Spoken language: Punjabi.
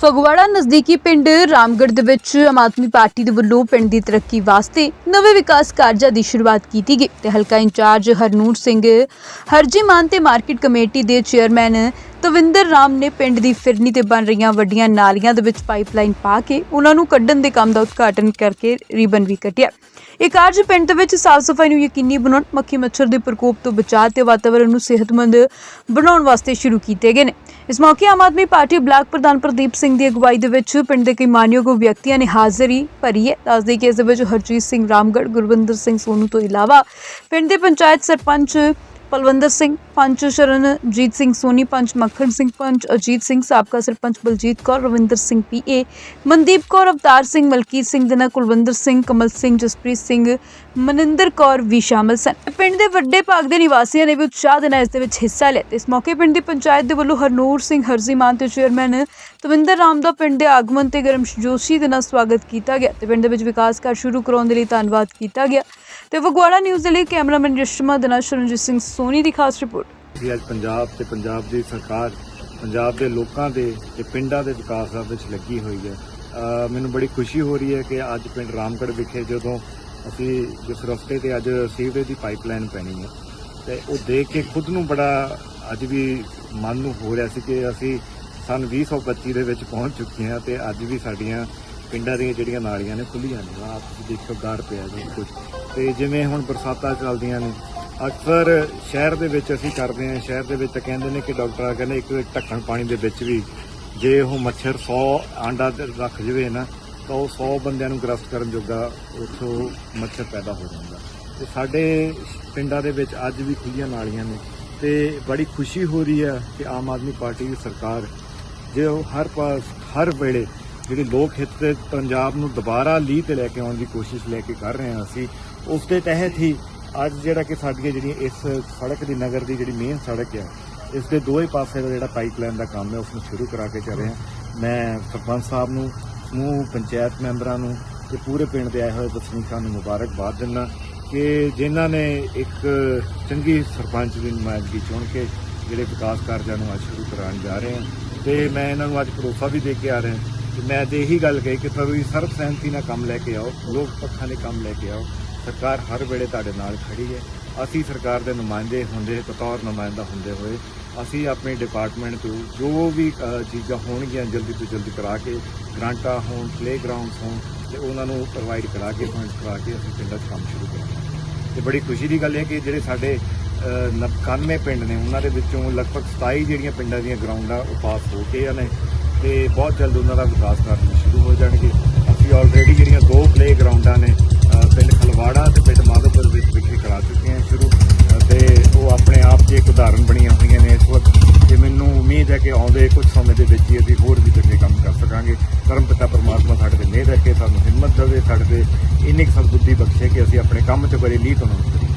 ਫਗਵਾੜਾ ਨਜ਼ਦੀਕੀ ਪਿੰਡ ਰਾਮਗੜ੍ਹ ਦੇ ਵਿੱਚ ਆਮ ਆਦਮੀ ਪਾਰਟੀ ਦੇ ਵੱਲੋਂ ਪਿੰਡ ਦੀ ਤਰੱਕੀ ਵਾਸਤੇ ਨਵੇਂ ਵਿਕਾਸ ਕਾਰਜਾਂ ਦੀ ਸ਼ੁਰੂਆਤ ਕੀਤੀ ਗਈ ਤੇ ਹਲਕਾ ਇੰਚਾਰਜ ਹਰਨੂਰ ਸਿੰਘ ਹਰਜੀ ਮਾਨ ਤੇ ਮਾਰਕੀਟ ਕਮੇਟੀ ਦੇ ਚੇਅਰਮੈਨ ਤਵਿੰਦਰ ਰਾਮ ਨੇ ਪਿੰਡ ਦੀ ਫਿਰਨੀ ਤੇ ਬਣ ਰਹੀਆਂ ਵੱਡੀਆਂ ਨਾਲੀਆਂ ਦੇ ਵਿੱਚ ਪਾਈਪਲਾਈਨ ਪਾ ਕੇ ਉਹਨਾਂ ਨੂੰ ਕੱਢਣ ਦੇ ਕੰਮ ਦਾ ਉਦਘਾਟਨ ਕਰਕੇ ਰਿਬਨ ਵੀ ਕੱਟਿਆ ਇਹ ਕਾਰਜ ਪਿੰਡ ਦੇ ਵਿੱਚ ਸਾਫ਼ ਸਫ਼ਾਈ ਨੂੰ ਯਕੀਨੀ ਬਣਾਉਣ, ਮੱਖੀ ਮੱਛਰ ਦੇ ਪ੍ਰਕੋਪ ਤੋਂ ਬਚਾਅ ਤੇ ਵਾਤਾਵਰਣ ਨੂੰ ਸਿਹਤਮੰਦ ਬਣਾਉਣ ਵਾਸਤੇ ਸ਼ੁਰੂ ਕੀਤੇ ਗਏ ਨੇ। ਇਸ ਮੌਕੇ ਆਮ ਆਦਮੀ ਪਾਰਟੀ ਬਲਾਕ ਪ੍ਰਧਾਨ ਪ੍ਰਦੀਪ ਸਿੰਘ ਦੀ ਅਗਵਾਈ ਦੇ ਵਿੱਚ ਪਿੰਡ ਦੇ ਕਈ ਮਾਨਯੋਗ ਵਿਅਕਤੀਆਂ ਨੇ ਹਾਜ਼ਰੀ ਭਰੀ ਹੈ। ਦੱਸਦੇ ਕਿ ਇਸ ਦੇ ਵਿੱਚ ਹਰਜੀਤ ਸਿੰਘ ਰਾਮਗੜ੍ਹ, ਗੁਰਵਿੰਦਰ ਸਿੰਘ ਸੋਨੂ ਤੋਂ ਇਲਾਵਾ ਪਿੰਡ ਦੇ ਪੰਚਾਇਤ ਸਰਪੰਚ ਪਲਵੰਦਰ ਸਿੰਘ ਪੰਚ ਸ਼ਰਨਜੀਤ ਸਿੰਘ ਸੋਨੀ ਪੰਚ ਮੱਖਣ ਸਿੰਘ ਪੰਚ ਅਜੀਤ ਸਿੰਘ, ਸਾਬਕਾ ਸਰਪੰਚ ਬਲਜੀਤ ਕੌਰ, ਰਵਿੰਦਰ ਸਿੰਘ ਪੀਏ ਮਨਦੀਪ ਕੌਰ, ਅਵਤਾਰ ਸਿੰਘ, ਮਲਕੀਤ ਸਿੰਘ ਦੇ ਨਾਲ ਕੁਲਵੰਦਰ ਸਿੰਘ, ਕਮਲ ਸਿੰਘ, ਜਸਪ੍ਰੀਤ ਸਿੰਘ, ਮਨਿੰਦਰ ਕੌਰ ਵੀ ਸ਼ਾਮਲ ਸਨ। ਪਿੰਡ ਦੇ ਵੱਡੇ ਭਾਗ ਦੇ ਨਿਵਾਸੀਆਂ ਨੇ ਵੀ ਉਤਸ਼ਾਹ ਦੇ ਨਾਲ ਇਸ ਦੇ ਵਿੱਚ ਹਿੱਸਾ ਲਿਆ ਤੇ ਇਸ ਮੌਕੇ ਪਿੰਡ ਦੀ ਪੰਚਾਇਤ ਦੇ ਵੱਲੋਂ ਹਰਨੂਰ ਸਿੰਘ ਹਰਜ਼ੀਮਾਨ ਤੇ ਚੇਅਰਮੈਨ ਤਵਿੰਦਰ ਰਾਮ ਦਾ ਪਿੰਡ ਦੇ ਆਗਮਨ ਤੇ ਗਰਮ ਜੋਸ਼ੀ ਦੇ ਨਾਲ ਸਵਾਗਤ ਕੀਤਾ ਗਿਆ ਤੇ ਪਿੰਡ ਦੇ ਵਿੱਚ ਵਿਕਾਸ ਕਾਰਜ ਸ਼ੁਰੂ ਕਰਾਉਣ ਦੇ ਲਈ ਧੰਨਵਾਦ ਕੀਤਾ ਗਿਆ। ਤੇ ਫਗਵਾੜਾ ਨਿਊਜ਼ ਦੇ ਲਈ ਕੈਮਰਾਮੈਨ ਰਿਸ਼ਮਾ ਦੇ ਨਾਲ ਸ਼ਰਨਜੀਤ ਸਿੰਘ ਸੋਨੀ ਦੀ ਖਾਸ ਰਿਪੋਰਟ। ਕਿ ਅੱਜ ਪੰਜਾਬ ਤੇ ਪੰਜਾਬ ਦੀ ਸਰਕਾਰ, ਪੰਜਾਬ ਦੇ ਲੋਕਾਂ ਦੇ ਤੇ ਪਿੰਡਾਂ ਦੇ ਵਿਕਾਸ ਦਾ ਵਿੱਚ ਲੱਗੀ ਹੋਈ ਹੈ। ਮੈਨੂੰ ਬੜੀ ਖੁਸ਼ੀ ਹੋ ਰਹੀ ਹੈ ਕਿ ਅੱਜ ਪਿੰਡ ਰਾਮਗੜ ਵਿਖੇ ਜਦੋਂ ਅਸੀਂ ਜਿਸ ਰਸਤੇ ਤੇ ਅੱਜ ਸੀਵਰੇਜ ਦੀ ਪਾਈਪਲਾਈਨ ਪੈਣੀ ਹੈ, ਤੇ ਉਹ ਦੇਖ ਕੇ ਖੁਦ ਨੂੰ ਬੜਾ ਅੱਜ ਵੀ ਮਨ ਨੂੰ ਹੋ ਰਿਹਾ ਸੀ ਕਿ ਅਸੀਂ ਸਨ 2025 ਦੇ ਵਿੱਚ ਪਹੁੰਚ ਚੁੱਕੇ ਹਾਂ ਤੇ ਅੱਜ ਵੀ ਸਾਡੀਆਂ ਪਿੰਡਾਂ ਦੀਆਂ ਜਿਹੜੀਆਂ ਨਾਲੀਆਂ ਨੇ ਖੁੱਲੀਆਂ ਨੇ ਆਪ ਤੁਸੀਂ ਦੇਖੋ ਗਾਰ ਪਿਆ ਜੀ ਕੁਝ ਤੇ ਜਿਵੇਂ ਹੁਣ ਬਰਸਾਤਾਂ ਚੱਲਦੀਆਂ ਨੇ, ਅਕਸਰ ਸ਼ਹਿਰ ਦੇ ਵਿੱਚ ਅਸੀਂ ਕਰਦੇ ਹਾਂ, ਸ਼ਹਿਰ ਦੇ ਵਿੱਚ ਤਾਂ ਕਹਿੰਦੇ ਨੇ ਕਿ ਡਾਕਟਰ ਕਹਿੰਦੇ ਇੱਕ ਢੱਕਣ ਪਾਣੀ ਦੇ ਵਿੱਚ ਵੀ ਜੇ ਉਹ ਮੱਛਰ 100 ਆਂਡਾ ਰੱਖ ਜਵੇ ਨਾ, ਤਾਂ ਉਹ 100 ਬੰਦਿਆਂ ਨੂੰ ਗ੍ਰਸਤ ਕਰਨ ਜੋਗਾ ਉੱਥੋਂ ਮੱਛਰ ਪੈਦਾ ਹੋ ਜਾਂਦਾ। ਤੇ ਸਾਡੇ ਪਿੰਡਾਂ ਦੇ ਵਿੱਚ ਅੱਜ ਵੀ ਖੁੱਲੀਆਂ ਨਾਲੀਆਂ ਨੇ ਤੇ ਬੜੀ ਖੁਸ਼ੀ ਹੋ ਰਹੀ ਹੈ ਕਿ ਆਮ ਆਦਮੀ ਪਾਰਟੀ ਦੀ ਸਰਕਾਰ ਜੇ ਉਹ ਹਰ ਪਾਸ, ਹਰ ਵੇਲੇ ਜਿਹੜੇ ਲੋਕ ਹਿੱਤ ਪੰਜਾਬ ਨੂੰ ਦੁਬਾਰਾ ਲੀਹ ਤੇ ਲੈ ਕੇ ਆਉਣ ਦੀ ਕੋਸ਼ਿਸ਼ ਲੈ ਕੇ ਕਰ ਰਹੇ ਹਾਂ ਅਸੀਂ, ਉਸ ਦੇ ਤਹਿਤ ਹੀ ਅੱਜ ਜਿਹੜਾ ਕਿ ਸਾਡੀਆਂ ਜਿਹੜੀਆਂ ਇਸ ਸੜਕ ਦੀ ਨਗਰ ਦੀ ਜਿਹੜੀ ਮੇਨ ਸੜਕ ਹੈ, ਇਸ ਦੇ ਦੋਵੇਂ ਪਾਸੇ ਦਾ ਜਿਹੜਾ ਪਾਈਪਲਾਈਨ ਦਾ ਕੰਮ ਹੈ ਉਸ ਨੂੰ ਸ਼ੁਰੂ ਕਰਾ ਕੇ ਚੱਲ ਹਾਂ। ਮੈਂ ਸਰਪੰਚ ਸਾਹਿਬ ਨੂੰ, ਸਮੂਹ ਪੰਚਾਇਤ ਮੈਂਬਰਾਂ ਨੂੰ ਤੇ ਪੂਰੇ ਪਿੰਡ ਦੇ ਆਏ ਹੋਏ ਵਸਨੀਕਾਂ ਨੂੰ ਮੁਬਾਰਕਬਾਦ ਦਿੰਦਾ ਕਿ ਜਿਨ੍ਹਾਂ ਨੇ ਇੱਕ ਚੰਗੀ ਸਰਪੰਚ ਦੀ ਨੁਮਾਇੰਦਗੀ ਚੁਣ ਕੇ ਜਿਹੜੇ ਵਿਕਾਸ ਕਾਰਜਾਂ ਨੂੰ ਅੱਜ ਸ਼ੁਰੂ ਕਰਾਉਣ ਜਾ ਰਹੇ ਹਾਂ। ਤੇ ਮੈਂ ਇਹਨਾਂ ਨੂੰ ਅੱਜ ਭਰੋਸਾ ਵੀ ਦੇ ਕੇ ਆ ਰਿਹਾ ਮੈਂ ਤੇ ਇਹੀ ਗੱਲ ਕਹੀ ਕਿ ਤੁਸੀਂ ਸਰਬ ਸਹਿਮਤੀ ਨਾਲ ਕੰਮ ਲੈ ਕੇ ਆਓ ਲੋਕ ਪੱਖਾਂ ਦੇ ਕੰਮ ਲੈ ਕੇ ਆਓ। ਸਰਕਾਰ ਹਰ ਵੇਲੇ ਤੁਹਾਡੇ ਨਾਲ ਖੜੀ ਹੈ। ਅਸੀਂ ਸਰਕਾਰ ਦੇ ਨੁਮਾਇੰਦੇ ਹੁੰਦੇ ਬਤੌਰ ਨੁਮਾਇੰਦਾ ਹੁੰਦੇ ਹੋਏ ਅਸੀਂ ਆਪਣੇ ਡਿਪਾਰਟਮੈਂਟ ਤੋਂ ਜੋ ਵੀ ਚੀਜ਼ਾਂ ਹੋਣਗੀਆਂ ਜਲਦੀ ਤੋਂ ਜਲਦੀ ਕਰਾ ਕੇ ਗ੍ਰਾਂਟਾਂ ਹੋਣ ਪਲੇਗਰਾਉਂਡਸ ਹੋਣ ਤੇ ਉਹਨਾਂ ਨੂੰ ਪ੍ਰੋਵਾਈਡ ਕਰਾ ਕੇ ਫੰਡਸ ਕਰਾ ਕੇ ਅਸੀਂ ਪਿੰਡਾਂ 'ਚ ਕੰਮ ਸ਼ੁਰੂ ਕਰਾਂਗੇ। ਤੇ ਬੜੀ ਖੁਸ਼ੀ ਦੀ ਗੱਲ ਹੈ ਕਿ ਜਿਹੜੇ ਸਾਡੇ ਅ, 99 ਪਿੰਡ ਨੇ ਉਹਨਾਂ ਦੇ ਵਿੱਚੋਂ ਲਗਭਗ 27 ਜਿਹੜੀਆਂ ਪਿੰਡਾਂ ਦੀਆਂ ਗਰਾਊਂਡਾਂ ਉਹ ਪਾਸ ਹੋ ਕੇ ਨੇ। ਤੇ ਬਹੁਤ ਜਲਦ ਉਹਨਾਂ ਦਾ ਵਿਕਾਸ ਕਾਰਜ ਸ਼ੁਰੂ ਹੋ ਜਾਣਗੇ। ਅਸੀਂ ਆਲਰੇਡੀ ਜਿਹੜੀਆਂ ਦੋ ਪਲੇ ਗਰਾਊਂਡਾਂ ਨੇ ਪਿੰਡ ਖਲਵਾੜਾ ਤੇ ਪਿੰਡ ਮਾਧੋਪੁਰ ਵਿੱਚ ਵਿਖੇ ਕਰਾ ਚੁੱਕੇ ਹਾਂ ਸ਼ੁਰੂ। ਅ, ਤੇ ਉਹ ਆਪਣੇ ਆਪ 'ਚ ਇੱਕ ਉਦਾਹਰਨ ਬਣੀਆਂ ਹੋਈਆਂ ਨੇ ਇਸ ਵਕਤ। ਤੇ ਮੈਨੂੰ ਉਮੀਦ ਹੈ ਕਿ ਆਉਂਦੇ ਕੁਝ ਸਮੇਂ ਦੇ ਵਿੱਚ ਹੀ ਅਸੀਂ ਹੋਰ ਵੀ ਚੰਗੇ ਕੰਮ ਕਰ ਸਕਾਂਗੇ। ਕਰਮ ਪਿਤਾ ਪਰਮਾਤਮਾ ਸਾਡੇ ਤੇ ਮਿਹਰ ਰੱਖੇ ਸਾਨੂੰ ਹਿੰਮਤ ਦੇਵੇ ਸਾਡੇ ਤੇ ਇੰਨੀ ਕੁ ਸਤਬੁੱਧੀ ਬਖਸ਼ੇ ਕਿ ਅਸੀਂ ਆਪਣੇ ਕੰਮ 'ਚ ਬੜੀ ਲੀਹ ਤੋਂ ਨਾ